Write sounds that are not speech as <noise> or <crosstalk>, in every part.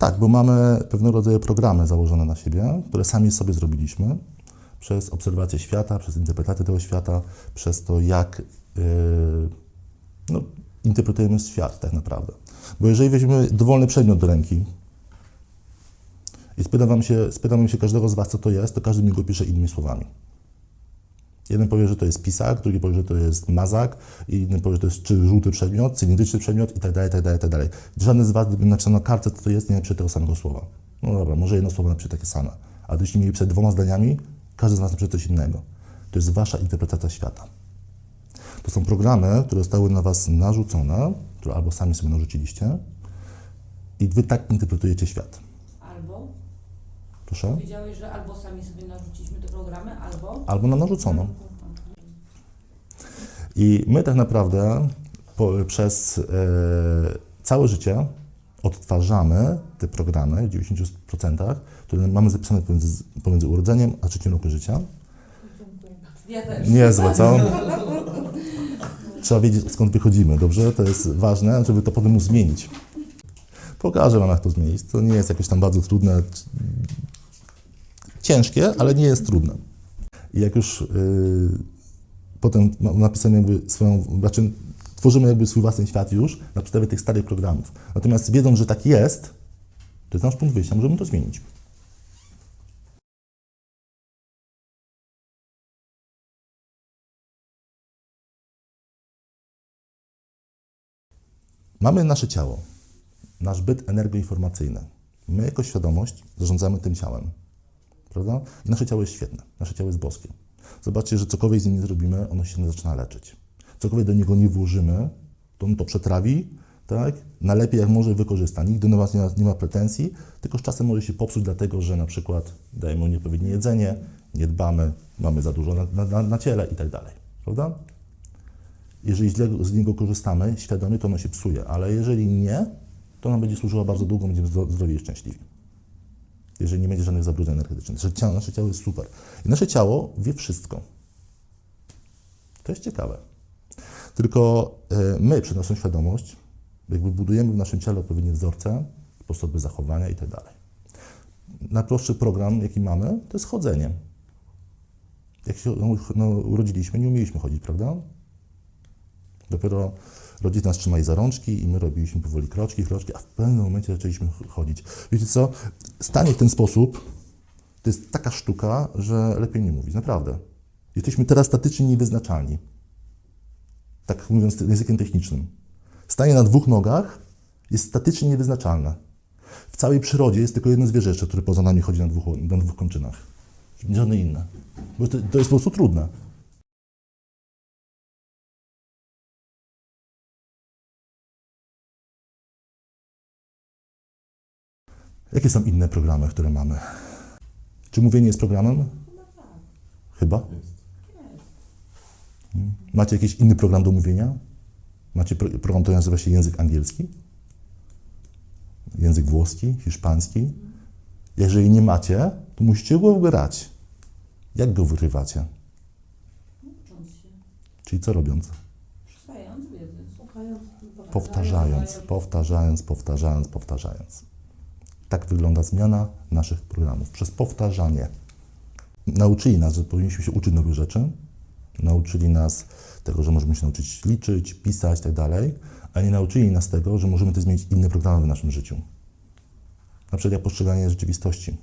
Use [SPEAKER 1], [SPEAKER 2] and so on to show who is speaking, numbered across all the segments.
[SPEAKER 1] Tak, bo mamy pewnego rodzaju programy założone na siebie, które sami sobie zrobiliśmy przez obserwację świata, przez interpretację tego świata, przez to, jak yy, no, interpretujemy świat tak naprawdę. Bo jeżeli weźmiemy dowolny przedmiot do ręki i spytam, wam się, spytam się każdego z Was, co to jest, to każdy mi go pisze innymi słowami. Jeden powie, że to jest pisak, drugi powie, że to jest mazak, inny powie, że to jest czy żółty przedmiot, cylindryczny przedmiot i tak dalej, tak dalej, tak. Żaden z Was, gdyby napisał na kartce, co to jest, nie napisze tego samego słowa. No dobra, może jedno słowo napisze takie same, ale gdybyście mieli przed dwoma zdaniami, każdy z Was napisze coś innego. To jest Wasza interpretacja świata. To są programy, które zostały na Was narzucone, które albo sami sobie narzuciliście i Wy tak interpretujecie świat. Proszę?
[SPEAKER 2] powiedziałeś, że albo sami sobie narzuciliśmy te programy, albo
[SPEAKER 1] Albo nam narzucono. I my tak naprawdę po, przez e, całe życie odtwarzamy te programy w 90%, które mamy zapisane pomiędzy, pomiędzy urodzeniem a trzecim rokiem życia.
[SPEAKER 2] Ja też.
[SPEAKER 1] Niezłe, co? Trzeba wiedzieć, skąd wychodzimy, dobrze? To jest ważne, żeby to potem móc zmienić. Pokażę Wam, jak to zmienić. To nie jest jakieś tam bardzo trudne. Ciężkie, ale nie jest trudne. I jak już yy, potem napisamy jakby swoją, znaczy tworzymy jakby swój własny świat już na podstawie tych starych programów. Natomiast wiedząc, że tak jest, to jest nasz punkt wyjścia, możemy to zmienić. Mamy nasze ciało, nasz byt energoinformacyjny. My jako świadomość zarządzamy tym ciałem. Prawda? I nasze ciało jest świetne, nasze ciało jest boskie. Zobaczcie, że cokolwiek z nim nie zrobimy, ono się zaczyna leczyć. Cokolwiek do niego nie włożymy, to on to przetrawi, tak? Najlepiej jak może wykorzysta. Nigdy do Was nie ma, nie ma pretensji, tylko z czasem może się popsuć, dlatego że na przykład dajemy mu nieodpowiednie jedzenie, nie dbamy, mamy za dużo na, na, na ciele i tak dalej. Prawda? Jeżeli źle z niego korzystamy świadomie, to ono się psuje, ale jeżeli nie, to ona będzie służyła bardzo długo, będziemy zdro- zdrowi i szczęśliwi. Jeżeli nie będzie żadnych zabrudzeń energetycznych. Nasze ciało, nasze ciało jest super. I nasze ciało wie wszystko. To jest ciekawe. Tylko e, my, przez naszą świadomość, jakby budujemy w naszym ciele odpowiednie wzorce, sposoby zachowania i tak dalej. Najprostszy program, jaki mamy, to jest chodzenie. Jak się no, urodziliśmy, nie umieliśmy chodzić, prawda? Dopiero rodzice nas trzymali za rączki i my robiliśmy powoli kroczki, kroczki, a w pewnym momencie zaczęliśmy ch- chodzić. Wiecie co? Stanie w ten sposób to jest taka sztuka, że lepiej nie mówić, naprawdę. Jesteśmy teraz statyczni niewyznaczalni. Tak mówiąc językiem technicznym. Stanie na dwóch nogach jest statycznie niewyznaczalne. W całej przyrodzie jest tylko jedno zwierzę, które poza nami chodzi na dwóch, na dwóch kończynach. Żadne inne. Bo to, to jest po prostu trudne. Jakie są inne programy, które mamy? Czy mówienie jest programem? Chyba. Mm. Macie jakiś inny program do mówienia? Macie pro- program, który nazywa się język angielski? Język włoski, hiszpański? Jeżeli nie macie, to musicie go grać. Jak go wyrywacie?
[SPEAKER 2] Ucząc się,
[SPEAKER 1] Czyli co robiąc?
[SPEAKER 2] przyswajając wiedzę.
[SPEAKER 3] Słuchając,
[SPEAKER 1] Powtarzając, powtarzając, powtarzając, powtarzając. Tak wygląda zmiana naszych programów. Przez powtarzanie. Nauczyli nas, że powinniśmy się uczyć nowych rzeczy. Nauczyli nas tego, że możemy się nauczyć liczyć, pisać i tak a nie nauczyli nas tego, że możemy też zmienić inne programy w naszym życiu. Na przykład jak postrzeganie rzeczywistości.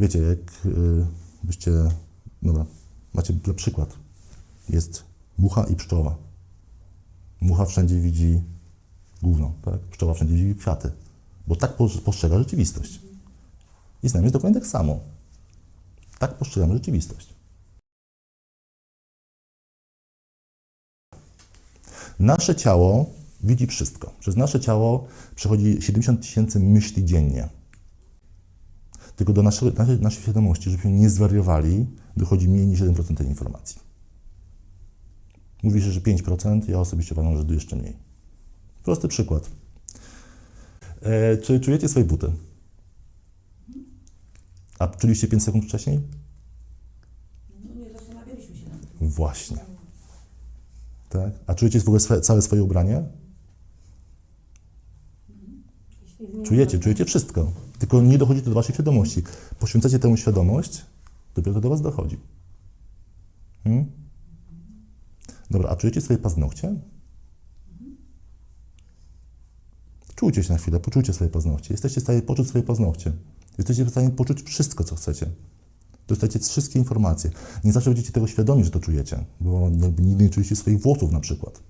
[SPEAKER 1] Wiecie, jak y, byście, dobra, macie przykład. Jest mucha i pszczoła. Mucha wszędzie widzi gówno, tak? Pszczoła wszędzie widzi kwiaty. Bo tak pos- postrzega rzeczywistość. I z nami jest dokładnie tak samo. Tak postrzegamy rzeczywistość. Nasze ciało widzi wszystko. Przez nasze ciało przechodzi 70 tysięcy myśli dziennie. Tylko do naszej, naszej, naszej świadomości, żebyśmy nie zwariowali, dochodzi mniej niż 1% tej informacji. Mówi się, że 5%, ja osobiście uważam, że jeszcze mniej. Prosty przykład. E, czy czujecie swoje buty? A czuliście 5 sekund wcześniej?
[SPEAKER 2] No nie zastanawialiśmy się nad tym.
[SPEAKER 1] Właśnie. Tak? A czujecie w ogóle swe, całe swoje ubranie? Czujecie, czujecie wszystko. Tylko nie dochodzi to do waszej świadomości. Poświęcacie temu świadomość, dopiero to do was dochodzi. Hmm? Dobra, a czujecie swoje paznokcie? Czujcie się na chwilę, poczujcie swoje paznokcie. Jesteście w stanie poczuć swoje paznokcie. Jesteście w stanie poczuć wszystko, co chcecie. Dostajecie wszystkie informacje. Nie zawsze będziecie tego świadomi, że to czujecie, bo nigdy nie czujecie swoich włosów na przykład.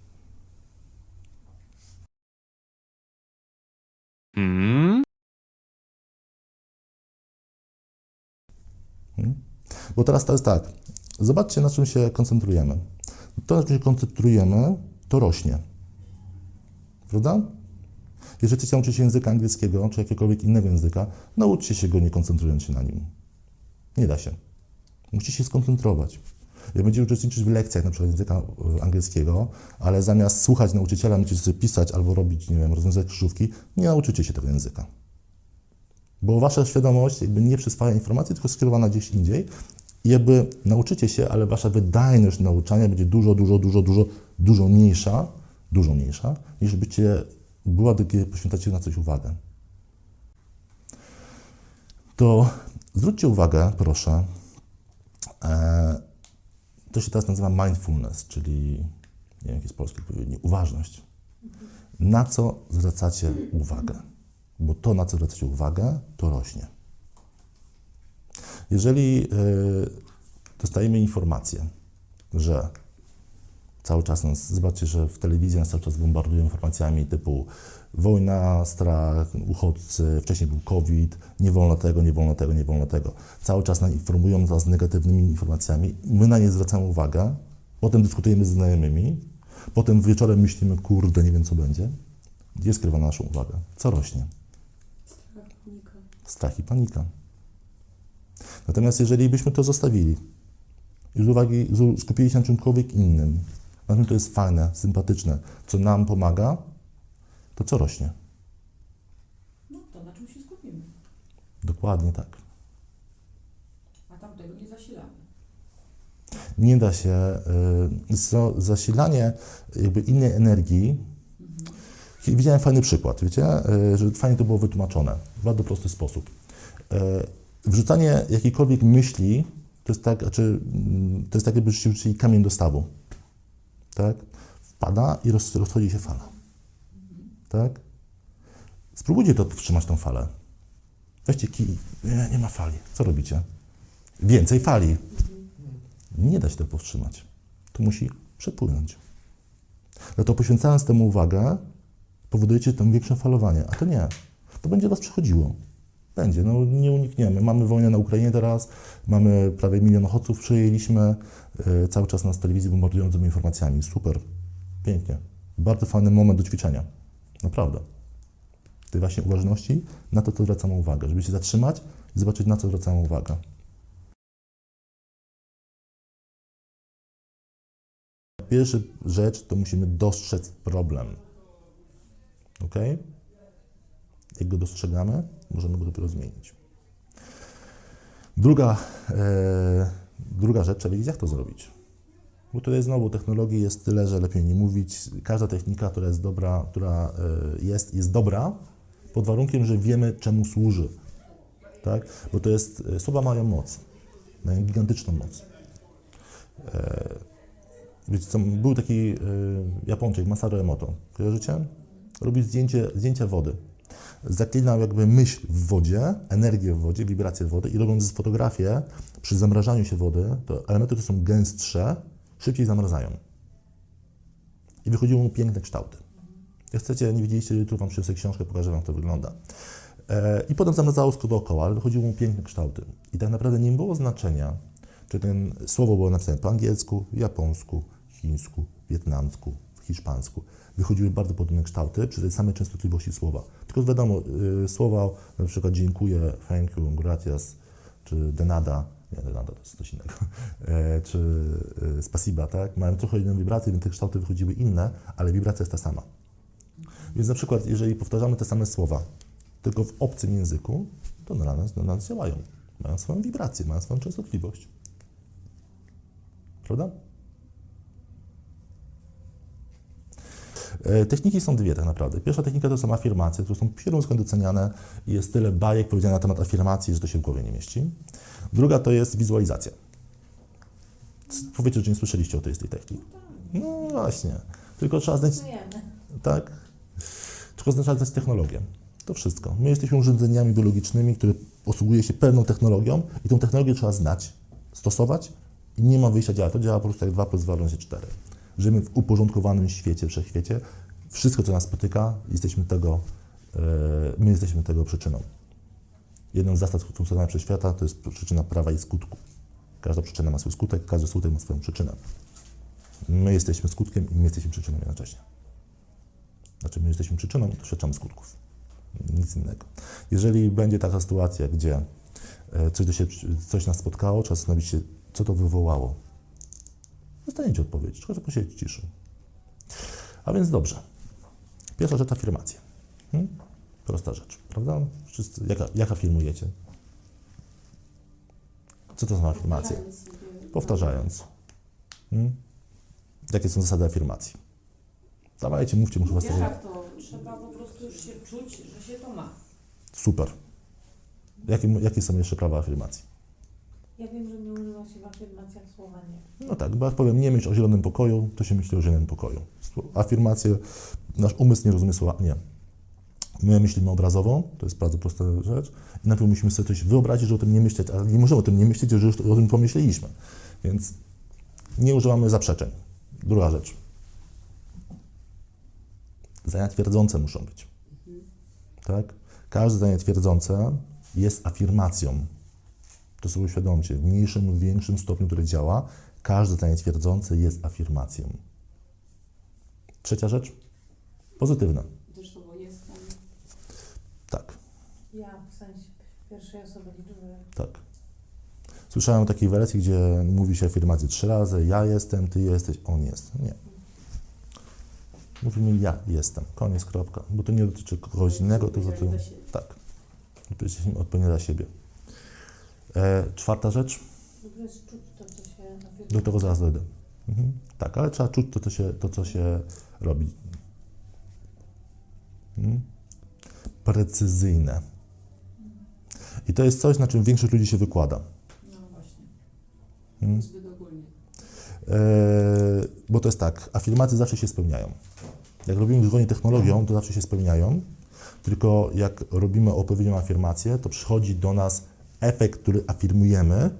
[SPEAKER 3] Hmm?
[SPEAKER 1] Bo teraz to jest tak. Zobaczcie, na czym się koncentrujemy. To, na czym się koncentrujemy, to rośnie. Prawda? Jeżeli chcecie nauczyć się języka angielskiego, czy jakiegokolwiek innego języka, nauczcie się go nie koncentrując się na nim. Nie da się. Musicie się skoncentrować. Jak będziecie uczestniczyć w lekcjach na przykład języka e, angielskiego, ale zamiast słuchać nauczyciela, będziecie sobie pisać albo robić, nie wiem, rozwiązać krzyżówki, nie nauczycie się tego języka. Bo wasza świadomość jakby nie przyswaja informacji, tylko skierowana gdzieś indziej. I jakby nauczycie się, ale wasza wydajność nauczania będzie dużo, dużo, dużo, dużo, dużo mniejsza, dużo mniejsza, niż bycie była, kiedy poświęcacie na coś uwagę. To zwróćcie uwagę, proszę, e, to się teraz nazywa mindfulness, czyli nie wiem, jaki jest polski odpowiednik, uważność. Na co zwracacie uwagę? Bo to, na co zwracacie uwagę, to rośnie. Jeżeli y, dostajemy informację, że cały czas nas, zobaczcie, że w telewizji nas cały czas bombardują informacjami typu wojna, strach, uchodźcy, wcześniej był COVID, nie wolno tego, nie wolno tego, nie wolno tego. Cały czas nas informują nas negatywnymi informacjami, my na nie zwracamy uwagę, potem dyskutujemy z znajomymi, potem wieczorem myślimy, kurde, nie wiem co będzie. Gdzie jest skierowana nasza uwaga? Co rośnie? Strach i panika. Natomiast jeżeli byśmy to zostawili i z uwagi skupili się na czymkolwiek innym, na tym, to jest fajne, sympatyczne, co nam pomaga, to co rośnie?
[SPEAKER 2] No to na czym się skupimy.
[SPEAKER 1] Dokładnie tak.
[SPEAKER 2] A tamtego nie zasilamy.
[SPEAKER 1] Nie da się, y, zasilanie jakby innej energii, widziałem fajny przykład, wiecie, y, że fajnie to było wytłumaczone w bardzo prosty sposób. Y, Wrzucanie jakiejkolwiek myśli, to jest tak, znaczy, mm, to jest tak, jakbyście wrzucili kamień do stawu, tak? Wpada i roz, rozchodzi się fala, tak? Spróbujcie to powstrzymać tą falę. Weźcie kij, nie, nie ma fali. Co robicie? Więcej fali. Nie da się tego powstrzymać. To musi przepłynąć. Dlatego poświęcając temu uwagę, powodujecie tam większe falowanie, a to nie. To będzie was przechodziło. Będzie, no nie unikniemy. Mamy wojnę na Ukrainie teraz, mamy prawie milion uchodźców, przyjęliśmy, yy, cały czas nas telewizji bombardują tymi informacjami. Super, pięknie. Bardzo fajny moment do ćwiczenia. Naprawdę. Tej właśnie uważności, na to to zwracamy uwagę, żeby się zatrzymać i zobaczyć, na co zwracamy uwagę. Pierwsza rzecz to musimy dostrzec problem. Ok? Jak go dostrzegamy, możemy go dopiero zmienić. Druga, e, druga rzecz, trzeba wiedzieć, jak to zrobić. Bo tutaj znowu technologii jest tyle, że lepiej nie mówić. Każda technika, która jest dobra, która e, jest, jest dobra, pod warunkiem, że wiemy, czemu służy. Tak? Bo to jest, e, słowa mają moc, mają gigantyczną moc. Wiecie co, był taki y, Japończyk, Masaru Emoto, kojarzycie? Robi zdjęcie, zdjęcia wody. Zaklinał jakby myśl w wodzie, energię w wodzie, wibrację wody i robiąc fotografię przy zamrażaniu się wody, to elementy, które są gęstsze, szybciej zamrażają. I wychodziły mu piękne kształty. Jak chcecie, nie widzieliście, tu wam przyniosę książkę, pokażę wam, jak to wygląda. E, I potem zamrażało wszystko dookoła, ale wychodziły mu piękne kształty. I tak naprawdę nie było znaczenia, czy ten słowo było napisane po angielsku, japońsku, chińsku, wietnamsku, hiszpańsku. Wychodziły bardzo podobne kształty przy tej samej częstotliwości słowa. Tylko wiadomo, y, słowa na przykład dziękuję, thank you, gracias, czy denada, nie, denada to jest coś innego, <laughs> e, czy y, spasiba, tak? Mają trochę inną wibrację, więc te kształty wychodziły inne, ale wibracja jest ta sama. Więc na przykład, jeżeli powtarzamy te same słowa, tylko w obcym języku, to na nas, na nas działają. Mają swoją wibrację, mają swoją częstotliwość. Prawda? Techniki są dwie tak naprawdę. Pierwsza technika to są afirmacje, które są pieruńsko doceniane i jest tyle bajek powiedziane na temat afirmacji, że to się w głowie nie mieści. Druga to jest wizualizacja. Powiecie, że nie słyszeliście o tej, z tej techniki. No właśnie. Tylko trzeba znać, tak? Tylko trzeba znać technologię. To wszystko. My jesteśmy urządzeniami biologicznymi, które posługuje się pewną technologią i tą technologię trzeba znać, stosować i nie ma wyjścia działa. To działa po prostu jak 2 plus 2 równa się 4. Żyjemy w uporządkowanym świecie, wszechświecie. Wszystko, co nas spotyka, jesteśmy tego, e, my jesteśmy tego przyczyną. Jedną z zasad funkcjonowania wszechświata to jest przyczyna prawa i skutku. Każda przyczyna ma swój skutek, każdy skutek ma swoją przyczynę. My jesteśmy skutkiem i my jesteśmy przyczyną jednocześnie. Znaczy, my jesteśmy przyczyną doświadczamy skutków. Nic innego. Jeżeli będzie taka sytuacja, gdzie e, coś, do siebie, coś nas spotkało, trzeba zastanowić się, co to wywołało. Dostaniecie odpowiedź, trzeba posiedzieć w ciszy. A więc dobrze. Pierwsza rzecz afirmacja. Hmm? Prosta rzecz, prawda? Wszyscy, jaka, jak afirmujecie? Co to są afirmacje? Powtarzając. Hmm? Jakie są zasady afirmacji? Dawajcie, mówcie, muszę was trochę...
[SPEAKER 2] Jak to? Trzeba po prostu już się czuć, że się to ma.
[SPEAKER 1] Super. Jakie, jakie są jeszcze prawa afirmacji?
[SPEAKER 3] Ja wiem, że nie używa się w afirmacjach słowa nie.
[SPEAKER 1] No tak, bo jak powiem nie myśl o zielonym pokoju, to się myśli o zielonym pokoju. Afirmacje, nasz umysł nie rozumie słowa nie. My myślimy obrazowo, to jest bardzo prosta rzecz. I najpierw musimy sobie coś wyobrazić, że o tym nie myśleć, ale nie możemy o tym nie myśleć, że już o tym pomyśleliśmy. Więc nie używamy zaprzeczeń. Druga rzecz. Zdania twierdzące muszą być. Tak? Każde zdanie twierdzące jest afirmacją. To sobie uświadomcie. W mniejszym lub większym stopniu, które działa, każde zdanie twierdzące jest afirmacją. Trzecia rzecz. Pozytywna.
[SPEAKER 3] Też słowo jestem.
[SPEAKER 1] Tak,
[SPEAKER 3] Ja w sensie pierwszej osoby liczby.
[SPEAKER 1] tak. Słyszałem o takiej wersji, gdzie mówi się afirmację trzy razy. Ja jestem, ty jesteś, on jest. Nie. Mówimy ja jestem. Koniec, kropka. Bo to nie dotyczy kogoś innego, tylko to... Tak. Jesteśmy odpowiedzialni za siebie. E, czwarta rzecz. Do tego zaraz dojdę. Mhm. Tak, ale trzeba czuć to, co się, to, co się robi. Mhm. Precyzyjne. I to jest coś, na czym większość ludzi się wykłada.
[SPEAKER 2] No właśnie.
[SPEAKER 1] Mhm.
[SPEAKER 3] Zbyt ogólnie.
[SPEAKER 1] E, bo to jest tak, afirmacje zawsze się spełniają. Jak robimy zgodnie technologią, to zawsze się spełniają, tylko jak robimy odpowiednią afirmację, to przychodzi do nas efekt, który afirmujemy,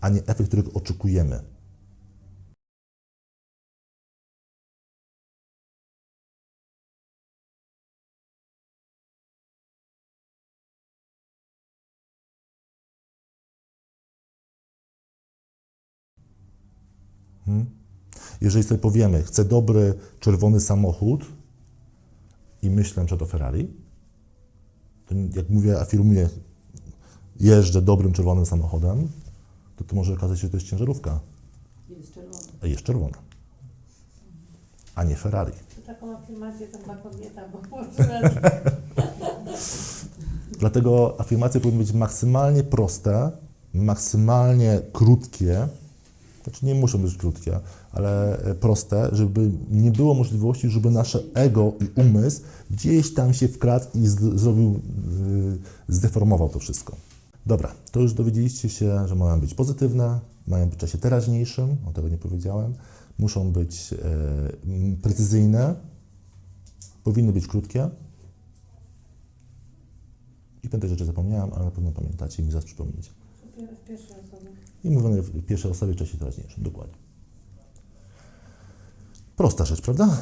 [SPEAKER 1] a nie efekt, którego oczekujemy. Hmm? Jeżeli sobie powiemy, chcę dobry czerwony samochód i myślę na przykład o Ferrari, to jak mówię, afirmuję, jeżdżę dobrym czerwonym samochodem, to to może okazać się, że to jest ciężarówka,
[SPEAKER 3] Jest czerwony.
[SPEAKER 1] a jest czerwona, a nie Ferrari.
[SPEAKER 3] To taką afirmację to ma kobieta, bo <laughs>
[SPEAKER 1] Dlatego afirmacje powinny być maksymalnie proste, maksymalnie krótkie, znaczy nie muszą być krótkie, ale e, proste, żeby nie było możliwości, żeby nasze ego i umysł gdzieś tam się wkradł i zrobił, y, zdeformował to wszystko. Dobra, to już dowiedzieliście się, że mają być pozytywne, mają być w czasie teraźniejszym, o tego nie powiedziałem, muszą być e, precyzyjne, powinny być krótkie, i piąte rzeczy zapomniałem, ale na pewno pamiętacie i mi zaraz
[SPEAKER 3] osobie.
[SPEAKER 1] I mówione w pierwszej osobie w czasie teraźniejszym, dokładnie. Prosta rzecz, prawda?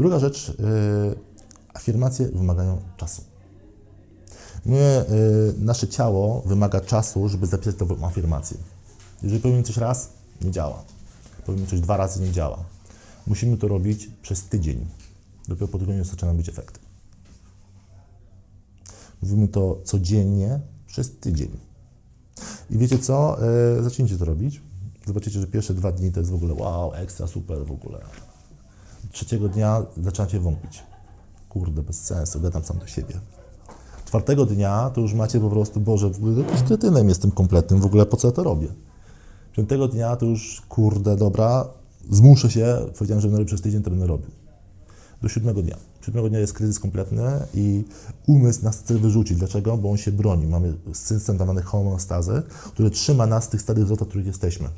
[SPEAKER 1] Druga rzecz, y, afirmacje wymagają czasu. My, y, nasze ciało wymaga czasu, żeby zapisać tę afirmację. Jeżeli powiemy coś raz, nie działa. Powiemy coś dwa razy, nie działa. Musimy to robić przez tydzień. Dopiero po tygodniu zaczynają być efekty. Mówimy to codziennie przez tydzień. I wiecie co? E, zacznijcie to robić. Zobaczycie, że pierwsze dwa dni to jest w ogóle wow, ekstra, super w ogóle. Trzeciego dnia zaczynacie wątpić. Kurde, bez sensu, gadam sam do siebie. Czwartego dnia to już macie po prostu, Boże, w ogóle jakimś kretynem jestem kompletnym, w ogóle po co ja to robię? Piątego dnia to już, kurde, dobra, zmuszę się, powiedziałem, że będę robił przez tydzień, to będę robił. Do siódmego dnia. Siódmego dnia jest kryzys kompletny i umysł nas chce wyrzucić. Dlaczego? Bo on się broni. Mamy system zwany homeostazy, który trzyma nas w tych starych zwrotach, w których jesteśmy.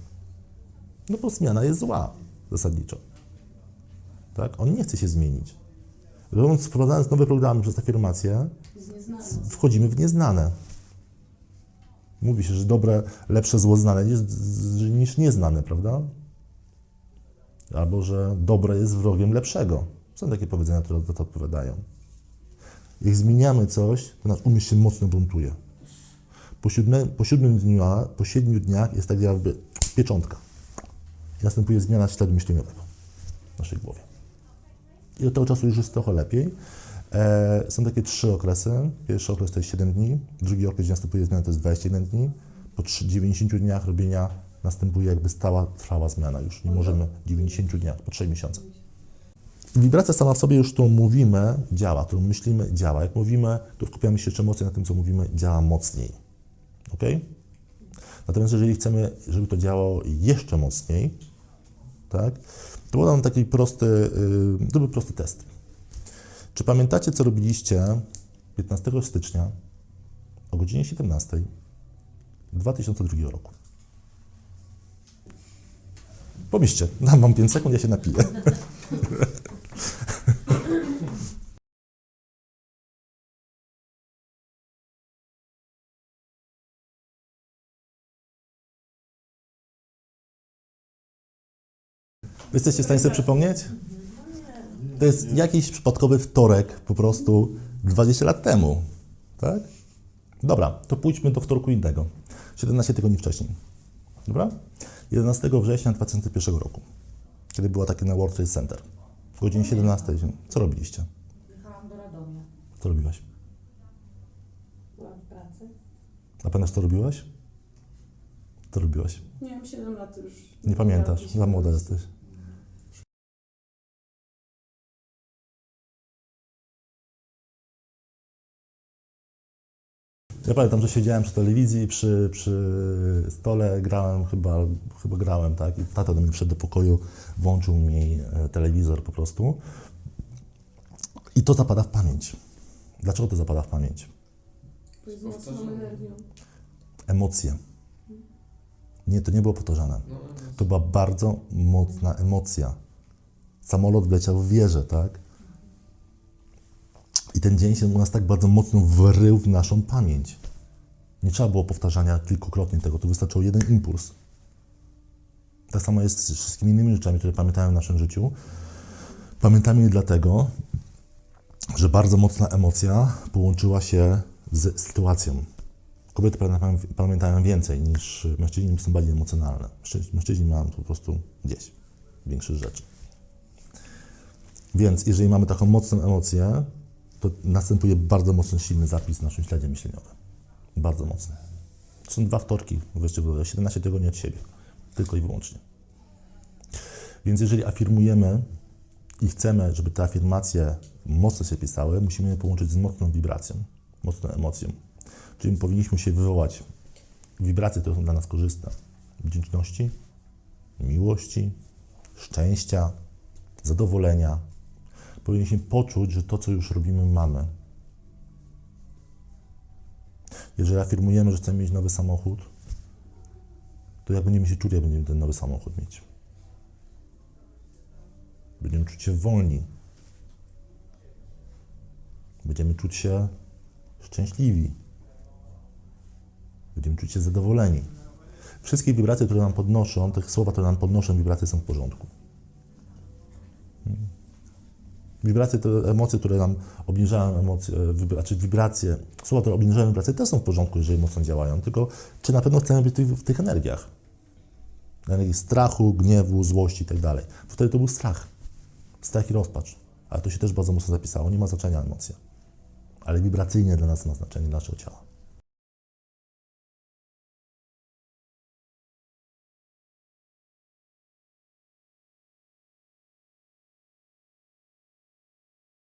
[SPEAKER 1] No bo zmiana jest zła, zasadniczo. Tak? On nie chce się zmienić. Wprowadzając nowe programy przez afirmację, wchodzimy w nieznane. Mówi się, że dobre, lepsze zło znane niż, niż nieznane, prawda? Albo, że dobre jest wrogiem lepszego. Są takie powiedzenia, które za to odpowiadają. Jak zmieniamy coś, to nasz umysł się mocno buntuje. Po, siódme, po siódmym dniu, po siedmiu dniach jest tak jakby pieczątka. I następuje zmiana śladu myśleniowego w naszej głowie. I od tego czasu już jest trochę lepiej. E, są takie trzy okresy. Pierwszy okres to jest 7 dni, drugi okres, gdzie następuje zmiana, to jest 21 dni. Po trzy- 90 dniach robienia następuje jakby stała, trwała zmiana. Już nie możemy 90 dniach, po 3 miesiącach. Wibracja sama w sobie już, którą mówimy, działa, którą myślimy, działa. Jak mówimy, to skupiamy się jeszcze mocniej na tym, co mówimy, działa mocniej. Ok? Natomiast jeżeli chcemy, żeby to działało jeszcze mocniej, tak, to podam taki prosty, yy, to był prosty test. Czy pamiętacie, co robiliście 15 stycznia o godzinie 17 2002 roku? Pomyślcie, dam wam 5 sekund, ja się napiję. <laughs> Wy Jesteście w stanie sobie przypomnieć? To jest jakiś przypadkowy wtorek po prostu 20 lat temu, tak? Dobra, to pójdźmy do wtorku innego. 17 tygodni wcześniej. Dobra? 11 września 2001 roku, kiedy było takie na World Trade Center. W godzinie 17. Co robiliście?
[SPEAKER 2] Jechałam do Radomia.
[SPEAKER 1] Co robiłaś?
[SPEAKER 3] Byłam w pracy.
[SPEAKER 1] Na pewno co robiłaś? Co robiłaś?
[SPEAKER 3] Nie wiem, 7 lat już.
[SPEAKER 1] Nie pamiętasz, za młoda jesteś. Ja pamiętam, że siedziałem przy telewizji, przy, przy stole, grałem chyba, chyba grałem, tak? I tata do mnie wszedł do pokoju, włączył mi e, telewizor po prostu. I to zapada w pamięć. Dlaczego to zapada w pamięć? Emocje. Nie, to nie było powtarzane. To była bardzo mocna emocja. Samolot wleciał w wieżę, tak? I ten dzień się u nas tak bardzo mocno wrył w naszą pamięć. Nie trzeba było powtarzania kilkukrotnie tego, to wystarczał jeden impuls. Tak samo jest z wszystkimi innymi rzeczami, które pamiętamy w naszym życiu. Pamiętamy je dlatego, że bardzo mocna emocja połączyła się z sytuacją. Kobiety pamiętają, więcej niż mężczyźni, są bardziej emocjonalne. Mężczyźni- mają po prostu gdzieś większych rzeczy. Więc jeżeli mamy taką mocną emocję, następuje bardzo mocno silny zapis w naszym śladzie myśleniowym. Bardzo mocny. To są dwa wtorki, weźcie w ogóle 17 tygodni od siebie. Tylko i wyłącznie. Więc jeżeli afirmujemy i chcemy, żeby te afirmacje mocno się pisały, musimy je połączyć z mocną wibracją, mocną emocją. Czyli powinniśmy się wywołać wibracje, które są dla nas korzystne. Wdzięczności, miłości, szczęścia, zadowolenia. Powinniśmy poczuć, że to, co już robimy, mamy. Jeżeli afirmujemy, że chcemy mieć nowy samochód, to jak będziemy się czuli, jak będziemy ten nowy samochód mieć? Będziemy czuć się wolni. Będziemy czuć się szczęśliwi. Będziemy czuć się zadowoleni. Wszystkie wibracje, które nam podnoszą, te słowa, które nam podnoszą, wibracje są w porządku. Wibracje to emocje, które nam obniżają emocje, e, znaczy wibracje, słowa, które obniżają wibracje też są w porządku, jeżeli mocno działają, tylko czy na pewno chcemy być w tych, energiach? Energii strachu, gniewu, złości i tak. Wtedy to był strach. Strach i rozpacz. Ale to się też bardzo mocno zapisało. Nie ma znaczenia emocja. Ale wibracyjnie dla nas ma znaczenie naszego ciała.